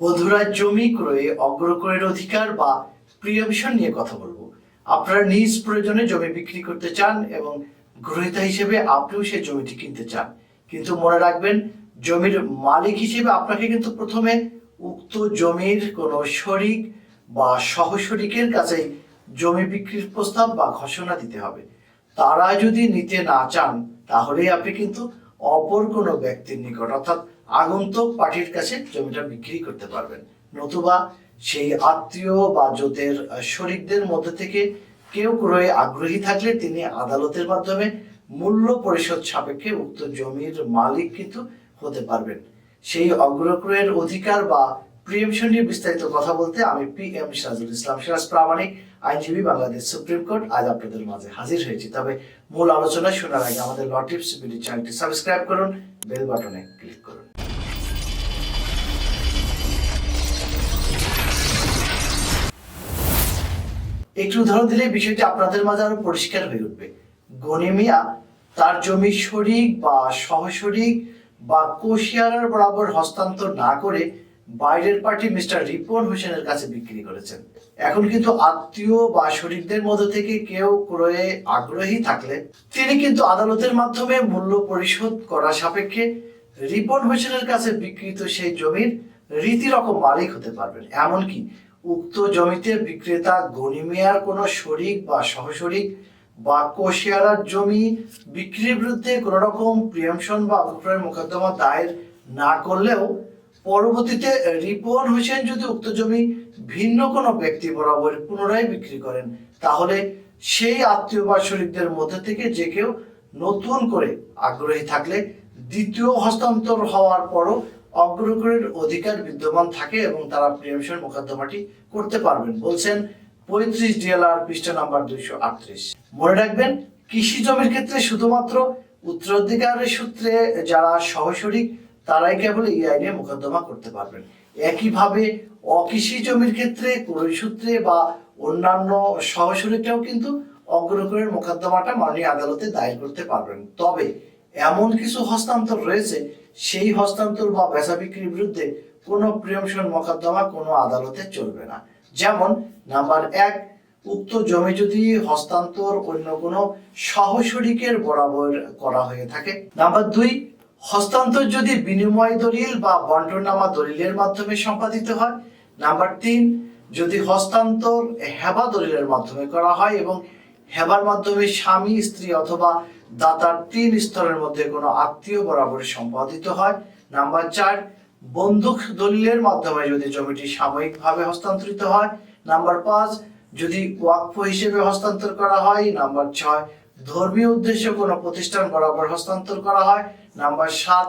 বন্ধুরা, জমি ক্রয়ে অগ্রক্রয়ের অধিকার বা প্রিয়ভিশন নিয়ে কথা বলব। আপনারা নিজ প্রয়োজনে জমি বিক্রি করতে চান এবং গ্রহীতা হিসেবে আপনিও সেই জমিটি কিনতে চান। কিন্তু মনে রাখবেন, জমির মালিক হিসেবে আপনাকে কিন্তু প্রথমে উক্ত জমির কোনো শরিক বা সহশরিকের কাছেই জমি বিক্রির প্রস্তাব বা ঘোষণা দিতে হবে। তারা যদি নিতে না চান তাহলে আপনি কিন্তু অপর কোনো ব্যক্তির নিকট, অর্থাৎ আগন্তুক পার্টির কাছে জমিটা বিক্রি করতে পারবেন। নতুবা সেই আত্মীয় বা জোতের শরিকদের মধ্যে থেকে কেউ ক্রয়ে আগ্রহী থাকলে তিনি আদালতের মাধ্যমে মূল্য পরিশোধ সাপেক্ষে উক্ত জমির মালিক কিন্তু হতে পারবেন। সেই অগ্রক্রয়ের অধিকার বা প্রিয়েমশন নিয়ে বিস্তারিত কথা বলতে আমি পি এম ইসলাম সিরাজ, প্রামাণিক আইনজীবী বাংলাদেশ সুপ্রিম কোর্ট। আজ আপনাদের মাঝে হাজির হয়েছি। তবে মূল আলোচনা শোনার আগে আমাদের ল টিপস বিডি চ্যানেলটি সাবস্ক্রাইব করুন, বেল বাটনে ক্লিক করুন। একটু উদাহরণ দিলে বিষয়টি আপনাদের মাঝে আরও পরিষ্কার হয়ে উঠবে। গনি মিয়া তার জমি শরিক বা সহশরিক বা কোশিয়ারার বরাবর হস্তান্তর না করে বাইরের পার্টি মিস্টার রিপন হোসেনের কাছে বিক্রি করেছেন। এখন কিন্তু আত্মীয় বা শরিকদের মধ্যে থেকে কেউ ক্রয়ে আগ্রহী থাকলে তিনি কিন্তু আদালতের মাধ্যমে মূল্য পরিশোধ করা সাপেক্ষে রিপন হোসেনের কাছে বিক্রিত সেই জমির রীতি রকম মালিক হতে পারবেন। এমনকি উক্ত জমিতে বিক্রেতা গনিমিয়ার কোনো শরিক বা সহশরিক বা কোশিয়ারার জমি বিক্রির বিরুদ্ধে কোনো রকম প্রিয়ামশন বা অভিপ্রায় মোকদ্দমা দায়ের না করলেও পরবর্তীতে রিপন হোসেন যদি উক্ত জমি ভিন্ন কোনো ব্যক্তি বরাবর পুনরায় বিক্রি করেন, তাহলে সেই আত্মীয় বা শরিকদের মধ্যে থেকে যে কেউ নতুন করে আগ্রহী থাকলে দ্বিতীয় হস্তান্তর হওয়ার পরও অগ্রগণের অধিকার বিদ্যমান থাকে এবং তারা প্রিয়ামশন মোকদ্দমাটি করতে পারবেন। বলছেন পঁয়ত্রিশ ডিএলআর পৃষ্ঠা নাম্বার দুইশো আটত্রিশ। মনে রাখবেন, কৃষি জমির ক্ষেত্রে শুধুমাত্র উত্তরাধিকারের সূত্রে যারা সহশরিক তারাই কেবল এই আইনে মোকদ্দমা করতে পারবেন। একইভাবে অকৃষি জমির ক্ষেত্রে ক্রয় সূত্রে বা অন্যান্য সহশরিকরাও কিন্তু অগ্রগণের মোকদ্দমাটা মাননীয় আদালতে দায়ের করতে পারবেন। তবে এমন কিছু হস্তান্তর রয়েছে, সেই হস্তান্তর বা বেচা বিক্রির বিরুদ্ধে কোনো প্রিয়মশন মোকদ্দমা কোনো আদালতে চলবে না। যেমন নাম্বার এক, উক্ত জমি যদি হস্তান্তর অন্য কোনো সহশরিকের বরাবর করা হয়ে থাকে। নাম্বার দুই হস্তান্তর যদি বিনিময় দলিল বা বন্টনামা দলিলের মাধ্যমে সম্পাদিত হয়। নাম্বার তিন, যদি হস্তান্তর হেবা দলিলের মাধ্যমে করা হয় এবং হেবার মাধ্যমে স্বামী, স্ত্রী অথবা দাতার তিন স্তরের মধ্যে কোনো আত্মীয় বরাবর সম্পাদিত হয়। নাম্বার চার, বন্দুক দলিলের মাধ্যমে যদি জমিটি সাময়িকভাবে হস্তান্তরিত হয়। নাম্বার পাঁচ, যদি ওয়াকফ হিসেবে হস্তান্তর করা হয়। নাম্বার ছয়, ধর্মীয় উদ্দেশ্যে কোনো প্রতিষ্ঠান বরাবর হস্তান্তর করা হয়। নাম্বার সাত,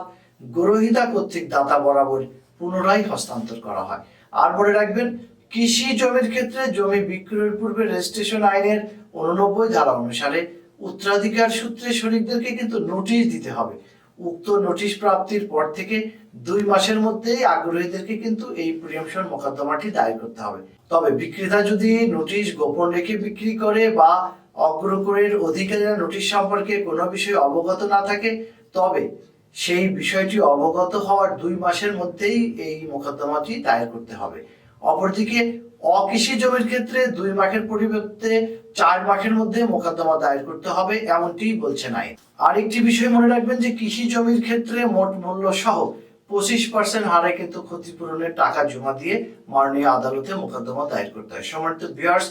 গ্রহিতা কর্তৃক দাতা বরাবর পুনরায় হস্তান্তর করা হয়। আর মনে রাখবেন, কৃষি জমির ক্ষেত্রে জমি বিক্রয়ের পূর্বে রেজিস্ট্রেশন আইনের উননব্বই ধারা অনুসারে উত্তরাধিকার সূত্রে শরিকদেরকে কিন্তু নোটিশ দিতে হবে। উক্ত নোটিশ প্রাপ্তির পর থেকে দুই মাসের মধ্যেই আগ্রহীদেরকে কিন্তু এই প্রিয়ামশন মোকদ্দমাটি দায়ের করতে হবে। তবে বিক্রেতা যদি নোটিশ গোপন রেখে বিক্রি করে বা অগ্রকরের অধিকারীরা নোটিশ সম্পর্কে কোনো বিষয়ে অবগত না থাকে তবে সেই বিষয়টি অবগত হওয়ার দুই মাসের মধ্যেই এই মোকদ্দমাটি দায়ের করতে হবে। অপরদিকে অকৃষি জমির ক্ষেত্রে দুই মাসের পরিবর্তে চার মাসের মধ্যে মোকদ্দমা দায়ের করতে হবে এমনটি বলছে নাই আরেকটি বিষয় মনে রাখবেন যে কৃষি জমির ক্ষেত্রে মোট মূল্য সহ পঁচিশ পার্সেন্ট হারে কিন্তু ক্ষতিপূরণের টাকা জমা দিয়ে মাননীয় আদালতে মোকদ্দমা দায়ের করতে হয়। সম্মানিত বিয়ার্স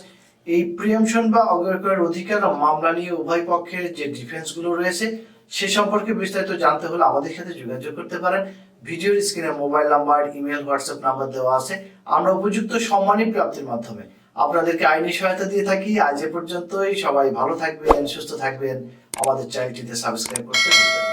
এই প্রিয়ামশন বা অগ্রকরের অধিকার মামলা নিয়ে উভয় পক্ষের যে ডিফেন্সগুলো রয়েছে সে সম্পর্কে বিস্তারিত জানতে হলে আমাদের সাথে যোগাযোগ করতে পারেন। ভিডিওর স্ক্রিনে mobile number, email, WhatsApp number দেওয়া আছে। আমরা উপযুক্ত সম্মানী প্রাপ্তির মাধ্যমে আপনাদেরকে আইনি সহায়তা দিয়ে থাকি। আজ এ পর্যন্তই। সবাই ভালো থাকবেন, সুস্থ থাকবেন। আমাদের চ্যানেলটিতে সাবস্ক্রাইব করতে ভুলবেন